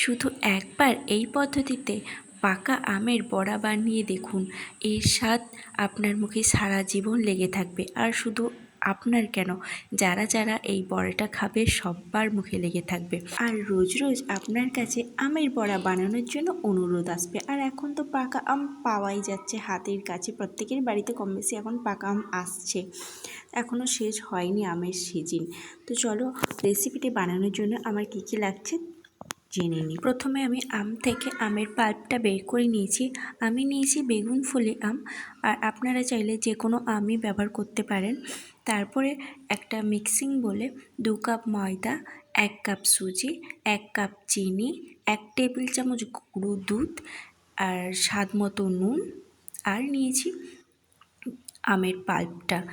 শুধু একবার এই পদ্ধতিতে পাকা আমের বড়া বানিয়ে দেখুন। এর স্বাদ আপনার মুখে সারা জীবন লেগে থাকবে। আর শুধু আপনার কেন, যারা যারা এই বড়াটা খাবে সব্বার মুখে লেগে থাকবে। আর রোজ রোজ আপনার কাছে আমের বড়া বানানোর জন্য অনুরোধ আসবে। আর এখন তো পাকা আম পাওয়াই যাচ্ছে। হাতের কাছে প্রত্যেকের বাড়িতে কম বেশি এখন পাকা আম আসছে। এখনও শেষ হয়নি আমের সিজন তো চলো রেসিপিটি বানানোর জন্য আমার কী কী লাগছে জেনে নিই। প্রথমে আমি আম থেকে আমের পাল্পটা বের করে নিয়েছি। আমি নিয়েছি বেগুন, ফুলি আম। আর আপনারা চাইলে যে কোনো আমই ব্যবহার করতে পারেন। তারপরে একটা মিক্সিং বলে দু কাপ ময়দা, এক কাপ সুজি, এক কাপ চিনি, এক টেবিল চামচ গুঁড়ো দুধ আর স্বাদ মতো নুন। আর নিয়েছি আমের পাল্পটা।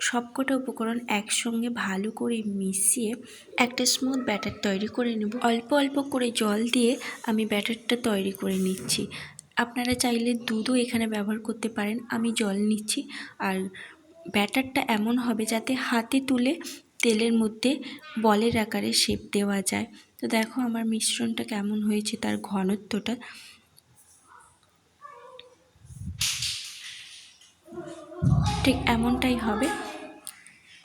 সবকটা উপকরণ একসঙ্গে ভালো করে মিশিয়ে একটা স্মুথ ব্যাটার তৈরি করে নেব। অল্প অল্প করে জল দিয়ে আমি ব্যাটারটা তৈরি করে নিচ্ছি। আপনারা চাইলে দুধও এখানে ব্যবহার করতে পারেন। আমি জল নিচ্ছি আর ব্যাটারটা এমন হবে যাতে হাতে তুলে তেলের মধ্যে বলের আকারে শেপ দেওয়া যায়। তো দেখো আমার মিশ্রণটা কেমন হয়েছে, তার ঘনত্বটা। ঠিক এমনটাই হবে।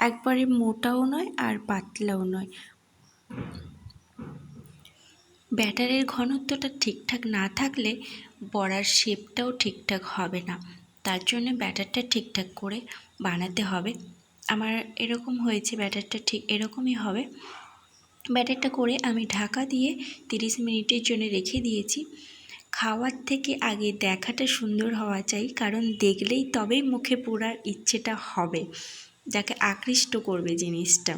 একবারে মোটাও নয় আর পাতলাও নয়। ব্যাটারের ঘনত্বটা ঠিকঠাক না থাকলে বড়ার শেপটাও ঠিকঠাক হবে না। তার জন্য ব্যাটারটা ঠিকঠাক করে বানাতে হবে। আমার এরকম হয়েছে, ব্যাটারটা ঠিক এরকমই হবে। ব্যাটারটা করে আমি ঢাকা দিয়ে তিরিশ মিনিটের জন্য রেখে দিয়েছি। খাওয়ার থেকে আগে দেখাটা সুন্দর হওয়া চাই, কারণ দেখলেই তবেই মুখে পোড়ার ইচ্ছেটা হবে। যাকে আকৃষ্ট করবে জিনিসটা।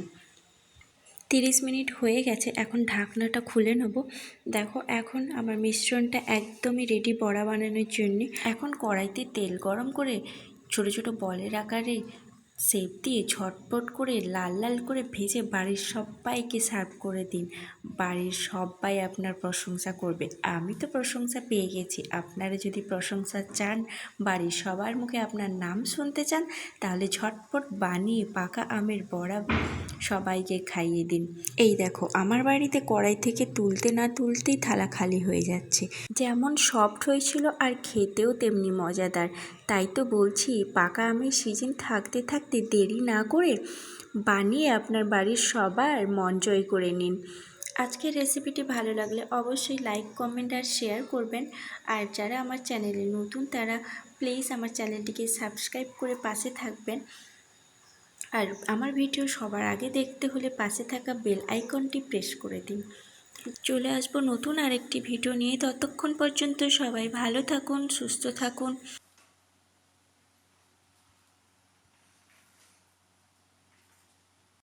তিরিশ মিনিট হয়ে গেছে, এখন ঢাকনাটা খুলে নেব। দেখো, এখন আমার মিশ্রণটা একদমই রেডি বড়া বানানোর জন্যে। এখন কড়াইতে তেল গরম করে ছোট ছোট বলের আকারে সেপ দিয়ে ঝটপট করে লাল লাল করে ভেজে বাড়ির সবাইকে সার্ভ করে দিন। বাড়ির সবাই আপনার প্রশংসা করবে। আমি তো প্রশংসা পেয়ে গেছি। আপনারা যদি প্রশংসা চান, বাড়ির সবার মুখে আপনার নাম শুনতে চান, তাহলে ঝটপট বানিয়ে পাকা আমের বড়া সবাইকে খাইয়ে দিন। এই দেখো, আমার বাড়িতে কড়াই থেকে তুলতে না তুলতেই থালা খালি হয়ে যাচ্ছে। যেমন সফট হয়েছিল আর খেতেও তেমনি মজাদার। তাই তো বলছি, পাকা আমের সিজন থাকতে থাকতে দেরি না করে বানিয়ে আপনার বাড়ির সবার মন জয় করে নিন। আজকের রেসিপিটি ভালো লাগলে অবশ্যই লাইক কমেন্ট আর শেয়ার করবেন। আর যারা আমার চ্যানেলে নতুন, তারা প্লিজ আমার চ্যানেলটিকে সাবস্ক্রাইব করে পাশে থাকবেন। আর আমার ভিডিও সবার আগে দেখতে হলে পাশে থাকা বেল আইকনটি প্রেস করে দিন। চলে আসব নতুন আরেকটি ভিডিও নিয়ে। ততক্ষণ পর্যন্ত সবাই ভালো থাকুন, সুস্থ থাকুন।